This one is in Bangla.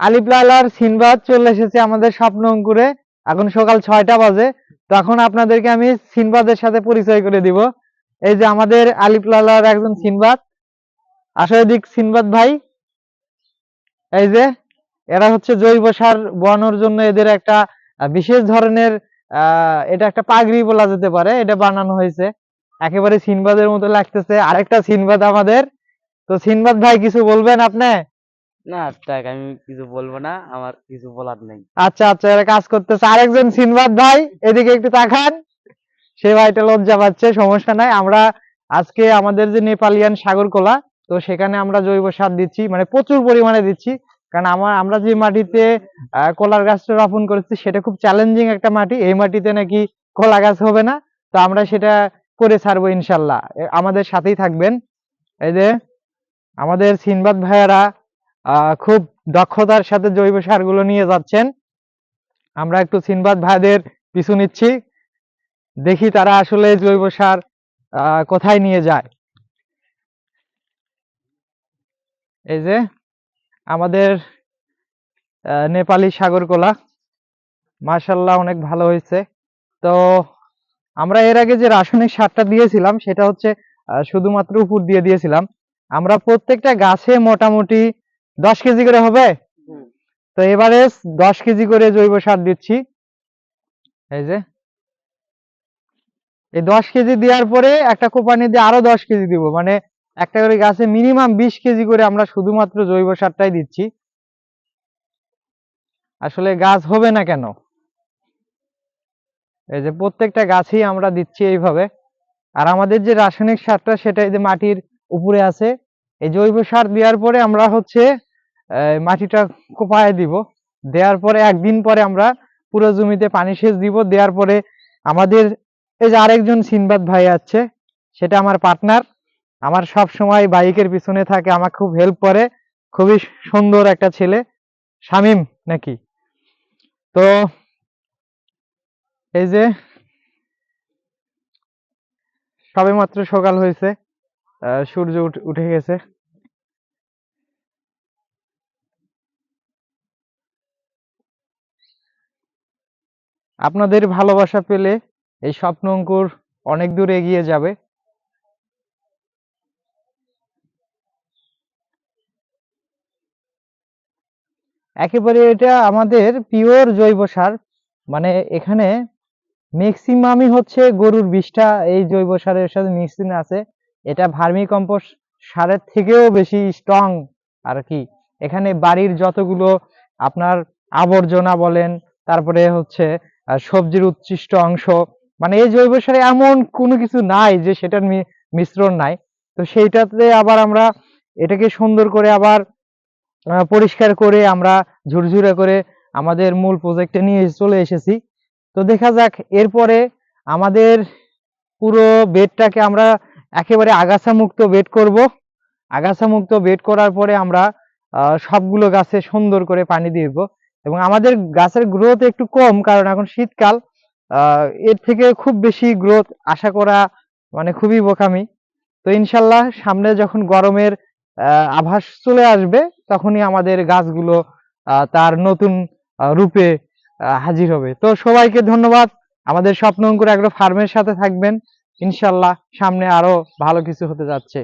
আলিপ্লালার সিনবাদ চলে এসেছে আমাদের স্বপ্ন অঙ্কুরে। এখন সকাল ছয়টা বাজে। তো এখন আপনাদেরকে আমি সিনবাদের সাথে পরিচয় করে দিব। এই যে আমাদের আলিপ্লালার একজন সিনবাদ। আসলে দিক সিনবাদ ভাই। এই যে, এরা হচ্ছে জৈব সার বনোর জন্য এদের একটা বিশেষ ধরনের এটা একটা পাগড়ি বলা যেতে পারে। এটা বানানো হয়েছে। একেবারে সিনবাদের মতো লাগতেছে। আরেকটা সিনবাদ আমাদের। তো সিনবাদ ভাই, কিছু বলবেন আপনি? না, থাক, আমি কিছু বলব না, আমার কিছু বলার নেই। আচ্ছা আচ্ছা এরা কাজ করতেছে। আরেকজন সিনবাদ ভাই, এদিকে একটু তাকান। সে ভাইটা লজ্জা পাচ্ছে, সমস্যা নাই। আমরা আজকে আমাদের যে নেপালিয়ান সাগরকলা তো সেখানে আমরা জৈব সার দিচ্ছি মানে প্রচুর পরিমাণে দিচ্ছি। কারণ আমার আমরা যে মাটিতে কলার গাছটা রোপণ করেছি, সেটা খুব চ্যালেঞ্জিং একটা মাটি। এই মাটিতে নাকি কলা গাছ হবে না। তো আমরা সেটা করে ছাড়বো ইনশাল্লাহ। আমাদের সাথেই থাকবেন। এই যে, আমাদের সিনবাদ ভাইয়ারা খুব দক্ষতার সাথে জৈব সারগুলো নিয়ে যাচ্ছেন। আমরা একটু সিনবাদ ভাইদের পিছু নিচ্ছি। দেখি তারা আসলে জৈব সার কোথায় নিয়ে যায়। এই যে আমাদের নেপালি সাগরকলা। মাশাল্লাহ অনেক ভালো হয়েছে। তো আমরা এর আগে যে রাসায়নিক সারটা দিয়েছিলাম, সেটা হচ্ছে শুধুমাত্র উপর দিয়ে দিয়েছিলাম। আমরা প্রত্যেকটা গাছে মোটামুটি দশ কেজি করে হবে? তো এবারে দশ কেজি করে জৈব সার দিচ্ছি। এই যে। এই দশ কেজি দেওয়ার পরে একটা কোপানি দিয়ে আরও দশ কেজি দিব। মানে একটা করে গাছে মিনিমাম বিশ কেজি করে আমরা শুধুমাত্র জৈব সারটাই দিচ্ছি। আসলে গাছ হবে না কেন? এই যে প্রত্যেকটা গাছেই আমরা দিচ্ছি এইভাবে। আর আমাদের যে রাসায়নিক সারটা সেটা এই যে মাটির উপরে আছে এই জৈব সার দেওয়ার পরে আমরা হচ্ছে মাটিটা কোপায় দিব। দেওয়ার পরে একদিন পরে আমরা পুরো জমিতে পানি সেচ দিব। দেওয়ার পরে আমাদের, এই যে আরেকজন সিনবাদ ভাই আছে, সেটা আমার পার্টনার। আমার সব সময় বাইকের পিছনে থাকে আমাকে খুব হেল্প করে। খুবই সুন্দর একটা ছেলে। শামিম নাকি? তো এই যে সবে মাত্র সকাল হয়েছে। সূর্য উঠে গেছে। আপনাদের ভালোবাসা পেলে এই স্বপ্ন অঙ্কুর অনেক দূর এগিয়ে যাবে। একেবারে এটা আমাদের পিওর জৈব সার। মানে এখানে ম্যাক্সিমামই হচ্ছে গরুর বিষটা, এই জৈব সারের সাথে মিক্সিং আছে। এটা ভার্মি কম্পোস্ট সারের থেকেও বেশি স্ট্রং আর কি। এখানে বাড়ির যতগুলো আপনার আবর্জনা বলেন, তারপরে হচ্ছে সবজির উচ্ছিষ্ট অংশ মানে এই জৈব সারে এমন কোনো কিছু নাই যে সেটার মিশ্রণ নাই। তো সেইটাতে আবার আমরা এটাকে সুন্দর করে আবার পরিষ্কার করে আমরা ঝুরঝুরে করে আমাদের মূল প্রজেক্টে নিয়ে চলে এসেছি। তো দেখা যাক, এরপরে আমাদের পুরো বেডটাকে আমরা একেবারে আগাছা মুক্ত বেড করব। আগাছা মুক্ত বেড করার পরে আমরা সবগুলো গাছে সুন্দর করে পানি দিব। এবং আমাদের গাছের গ্রোথ একটু কম, কারণ এখন শীতকাল। এর থেকে খুব বেশি গ্রোথ আশা করা মানে খুবই বোকামি। তো ইনশাল্লাহ সামনে যখন গরমের আভাস চলে আসবে, তখনই আমাদের গাছগুলো তার নতুন রূপে হাজির হবে। তো সবাইকে ধন্যবাদ। আমাদের স্বপ্ন অঙ্কুর এগ্রো ফার্মের সাথে থাকবেন। ইনশাল্লাহ সামনে আরও ভালো কিছু হতে যাচ্ছে।